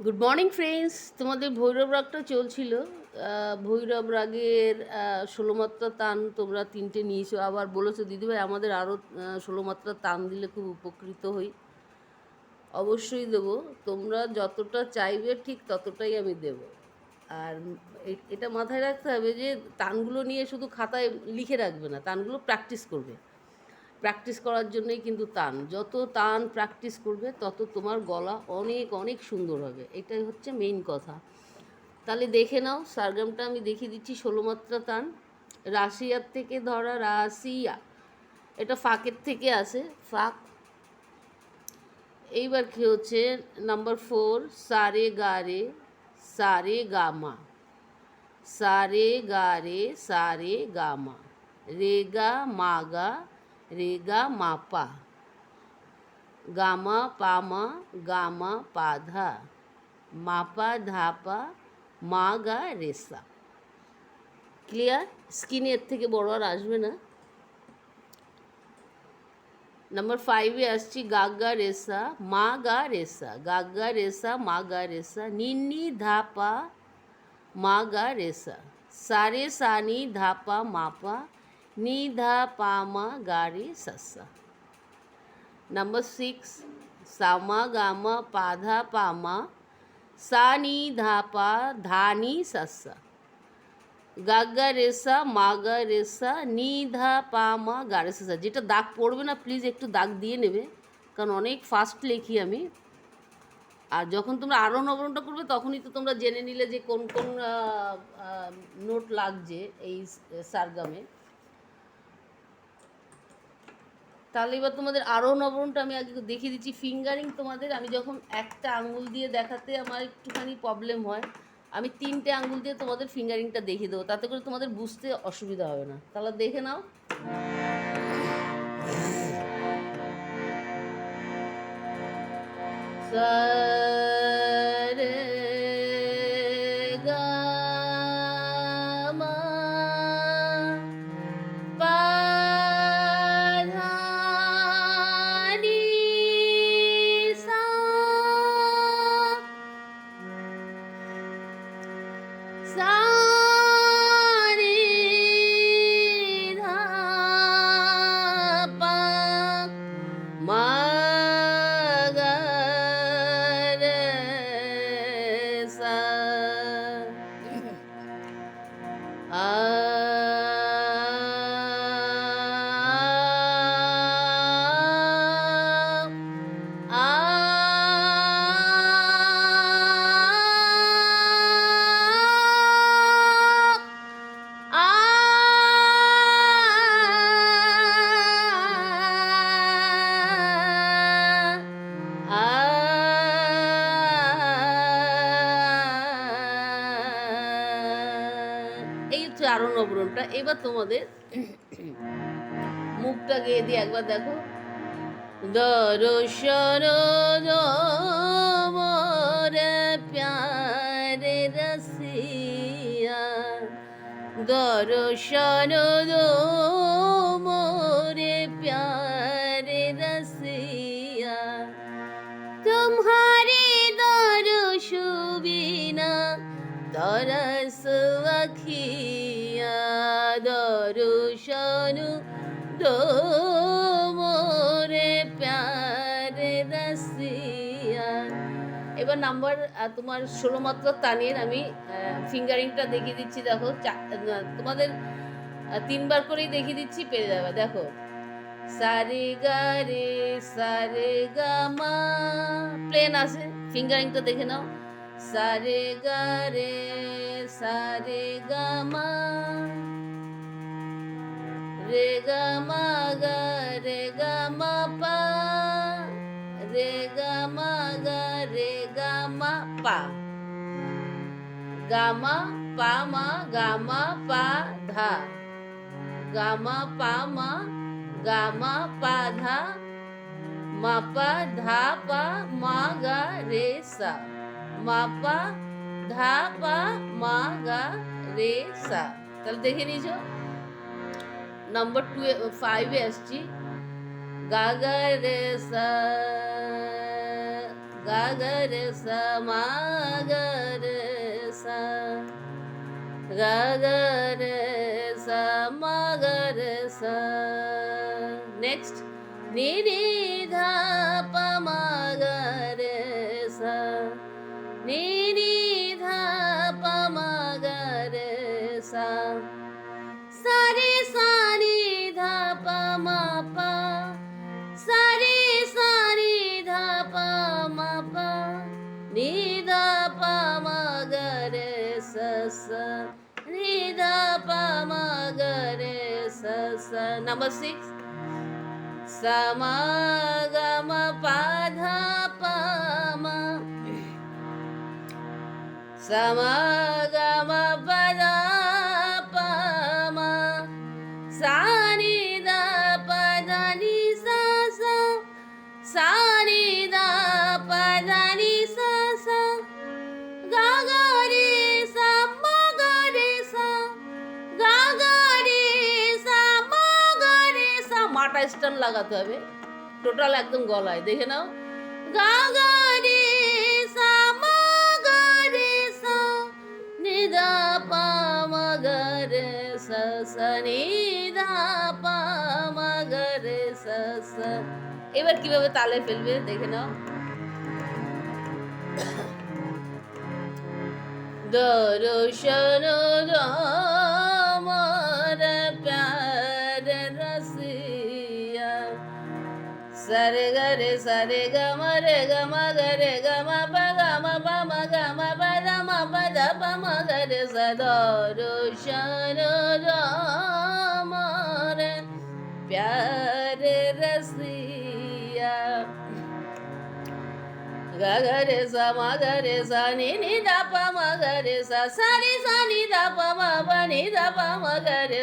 Good morning friends তোমাদের ভৈরব রাগটা চলছিল। ভৈরব রাগের আহ, ষোলো তান তোমরা তিনটে নিয়েছো। আবার বলেছ দিদিভাই আমাদের আরও ষোলো মাত্রা তান দিলে খুব উপকৃত হই। অবশ্যই দেবো। তোমরা যতটা চাইবে ঠিক ততটাই আমি দেব। আর এটা মাথায় রাখতে হবে যে তানগুলো নিয়ে শুধু খাতায় লিখে রাখবে না তানগুলো প্র্যাকটিস করবে। প্র্যাকটিস করার জন্যই কিন্তু তান যত তান প্র্যাকটিস করবে, তত তোমার গলা অনেক অনেক সুন্দর হবে। এটাই হচ্ছে মেইন কথা। তাহলে দেখে নাও সারগামটা আমি দেখিয়ে দিচ্ছি, ষোলো মাত্রা তান রাশিয়ার থেকে ধরা, রাশিয়া। এটা ফাঁকের থেকে আসে, ফাঁক। এইবার কি হচ্ছে? নাম্বার ফোর সারে গারে, সারে গামা। সারে গারে, সারে গামা। রেগা, মাগা রেগা মাপা গামা পামা গামা পাধা মাপা ধাপা মা গা রেসা ক্লিয়ার স্কিনে এর থেকে বড় আর আসবে না। নাম্বার ফাইভে আসছি, গাগা রেসা মা গা রেসা। গাগা রেসা মা গা রেসা। নিন্নি ধাপা মা গা রেসা। সারে সানি ধাপা, মাপা। নি ধা পা মা গা রে সাসা নাম্বার সিক্স সামা গামা পাধা পামা সানি ধাপা ধানি সাসা গাগা রেসা মাগা রেসা নি ধা পা মা গা রে সাসা যেটা দাগ পড়বে না প্লিজ একটু দাগ দিয়ে নেবে কারণ অনেক ফাস্ট লেখি আমি আর যখন তোমরা আরও নবরণটা করবে, তখনই তো তোমরা জেনে নিলে যে কোন কোন নোট লাগছে এই সারগামে। তাহলে এবার তোমাদের আরও নবরণটা আমি আগে দেখিয়ে দিচ্ছি। ফিঙ্গারিং তোমাদের, আমি যখন একটা আঙুল দিয়ে দেখাতে আমার একটুখানি প্রবলেম হয়, আমি তিনটে আঙুল দিয়ে তোমাদের ফিঙ্গারিংটা দেখিয়ে দেবো। তাতে করে তোমাদের বুঝতে অসুবিধা হবে না। তাহলে দেখে নাও। সারে চারণ অবরণটা এবার তোমাদের মুখটা গিয়ে দিয়ে একবার দেখো। দর্শন প্যারে রসিয়া। দর্শন মোরে প্যারে রসিয়া। তোমারে দর সুবিনা দরা দর্শনু মোরে প্যারে দাসিয়া এবার নাম্বার তোমার ষোলো মাত্রা তানিয়ের আমি ফিঙ্গারিংটা দেখিয়ে দিচ্ছি, দেখো তোমাদের তিনবার করেই দেখিয়ে দিচ্ছি পেরে যাবে, দেখো। সারে গা রে সারে গা মা প্লেন আছে ফিঙ্গারিংটা দেখে নাও। সারে গা রে সারে গা মা रे ग म ग, रे ग म प, रे ग म ग, रे ग म प. ग म, प म, ग म प, ध. ग म, प म, ग म प, ध. म प, ध प, म ग, रे स. म प, धा प, म ग, रे सा. तब देखे लीजो নম্বর টু ফাইভে আসছি গাগরে সা গাগরে সা মাগরে সা গাগরে সা মাগরে সা নেক্সট নিরি ধা পা মাগরে সা নি Number six. Samagama padha pama. Samagama. স্টান লাগাতে হবে। টোটাল একদম গলায়, দেখে নাও। গা গা রে সা মা গা রে সা নি দা পা মা গা রে পা মা গা এবার কীভাবে তালে ফেলবে, দেখে নাও। দর্শন আমার প্যার রসিয়া সরে গরে সরে গম রে গম গরে গম প গম পম গম পদ ম পদ পম গরে সদর্শন আমার প্যার রসিয়া গরে সা মা গরে সা নি নি দা প ম গরে সা সা রে সা নি দা প ম প নি দা প ম গরে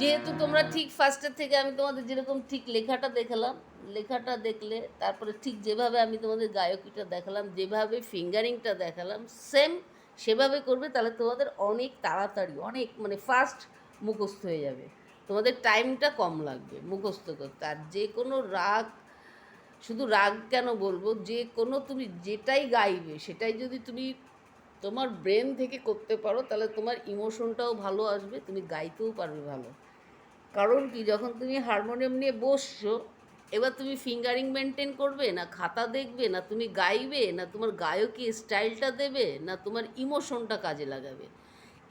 যেহেতু তোমরা ঠিক ফার্স্টের থেকে আমি তোমাদের যেরকম ঠিক লেখাটা দেখালাম, লেখাটা দেখলে তারপরে ঠিক যেভাবে আমি তোমাদের গায়কিটা দেখালাম, যেভাবে ফিঙ্গারিংটা দেখালাম সেম সেভাবে করবে, তাহলে তোমাদের অনেক তাড়াতাড়ি, অনেক মানে ফাস্ট মুখস্থ হয়ে যাবে। তোমাদের টাইমটা কম লাগবে মুখস্থ করতে। আর যে কোনো রাগ, শুধু রাগ কেন বলব? যে কোনো তুমি যেটাই গাইবে, সেটাই যদি তুমি তোমার ব্রেন থেকে করতে পারো, তাহলে তোমার ইমোশনটাও ভালো আসবে, তুমি গাইতেও পারবে ভালো। কারণ কি, যখন তুমি হারমোনিয়াম নিয়ে বসছো, এবার তুমি ফিঙ্গারিং মেনটেন করবে, না খাতা দেখবে, না তুমি গাইবে, না তোমার গায়কী স্টাইলটা দেবে, না তোমার ইমোশনটা কাজে লাগাবে।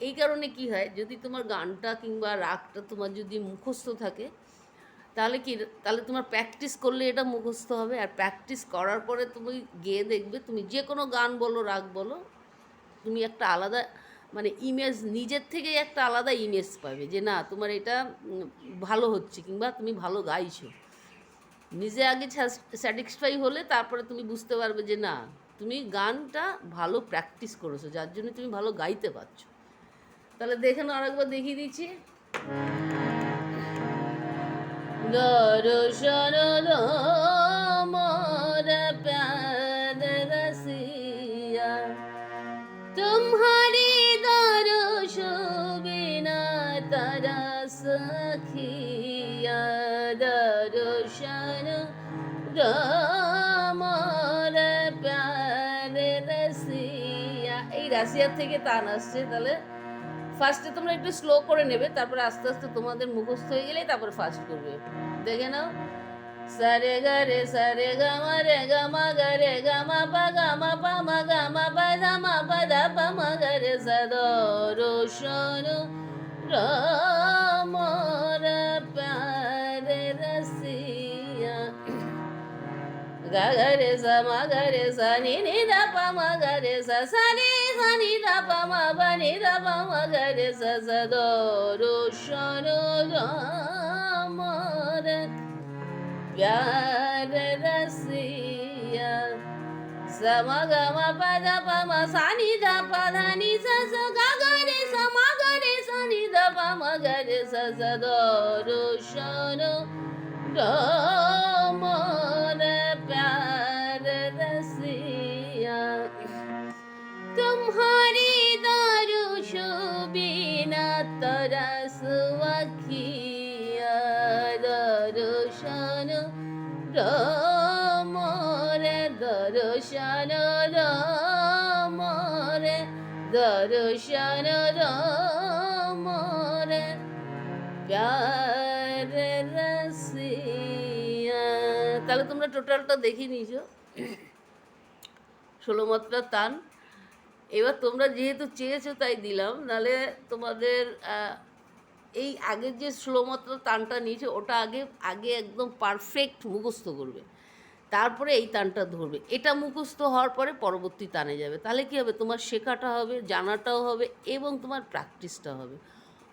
এই কারণে কি হয়, যদি তোমার গানটা কিংবা রাগটা তোমার যদি মুখস্থ থাকে, তাহলে কি, তাহলে তোমার প্র্যাকটিস করলে এটা মুখস্থ হবে, আর প্র্যাকটিস করার পরে তুমি গেয়ে দেখবে, তুমি যে কোনো গান বলো, রাগ বলো তুমি একটা আলাদা মানে ইমেজ নিজের থেকেই একটা আলাদা ইমেজ পাবে যে না, তোমার এটা ভালো হচ্ছে কিংবা তুমি ভালো গাইছো। নিজে আগে স্যাটিসফাই হলে তারপরে তুমি বুঝতে পারবে যে না, তুমি গানটা ভালো প্র্যাকটিস করেছ, যার জন্য তুমি ভালো গাইতে পারছ। তাহলে দেখে নাও আরেকবার দেখিয়ে দিচ্ছি। দর্শন রাশিয়ার থেকে তান আসছে, তাহলে ফার্স্টে তোমরা একটু স্লো করে নেবে, তারপরে আস্তে আস্তে তোমাদের মুখস্থ হয়ে গেলেই তারপরে ফার্স্ট করবে। দেখে নাও। সারে গা রে সারে গা মা রে, গা মা গা রে, গা মা পা, গা মা পা, মা গা মা পা ধা মা পা, দা পা, মা গা রে, সা, দ গা গা রে সা মা গা রে সা নি নি দা পা মা গা রে সা সা নি সা নি দা পা মা পা নি দা পা মা গা রে সা সা দ রো শন রামর প্যার রসিয়া সম গম পদ পম সানি দ পধ شبينا ترى سواكي درشان رامار درشان رامار درشان رامار প্যার রাশিয়া তাহলে তোমরা টোটালটা দেখে নিয়েছো ষোলো মাত্রা তান এবার তোমরা যেহেতু চেয়েছো তাই দিলাম নালে তোমাদের এই আগের যে ষোলো মাত্রা টানটা নিয়েছে, ওটা আগে আগে একদম পারফেক্ট মুখস্থ করবে। তারপরে এই টানটা ধরবে। এটা মুখস্থ হওয়ার পরে পরবর্তী টানে যাবে। তাহলে কী হবে? তোমার শেখাটা হবে, জানাটাও হবে, এবং তোমার প্র্যাকটিসটা হবে।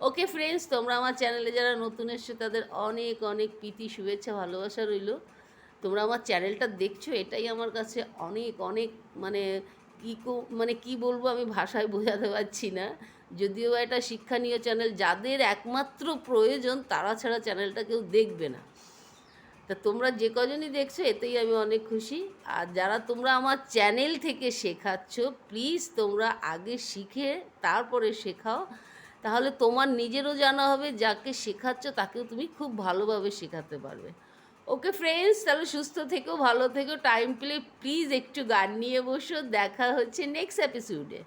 ওকে ফ্রেন্ডস তোমরা আমার চ্যানেলে যারা নতুন এসছো, তাদের অনেক অনেক প্রীতি, শুভেচ্ছা, ভালোবাসা রইল। তোমরা আমার চ্যানেলটা দেখছ, এটাই আমার কাছে অনেক অনেক মানে কী মানে কি বলব আমি ভাষায় বোঝাতে পারছি না। যদিও এটা শিক্ষণীয় চ্যানেল যাদের একমাত্র প্রয়োজন তারা ছাড়া চ্যানেলটা কেউ দেখবে না। তা তোমরা যে কজনই দেখছ, এতেই আমি অনেক খুশি। আর যারা তোমরা আমার চ্যানেল থেকে শেখাচ্ছ প্লিজ তোমরা আগে শিখে তারপরে শেখাও। তাহলে তোমার নিজেরও জানা হবে, যাকে শেখাচ্ছ তাকেও তুমি খুব ভালোভাবে শেখাতে পারবে। ওকে ফ্রেন্ডস তাহলে সুস্থ থেকো, ভালো থেকো টাইম পেলে প্লিজ একটু গান নিয়ে বসো, দেখা হচ্ছে নেক্সট এপিসোডে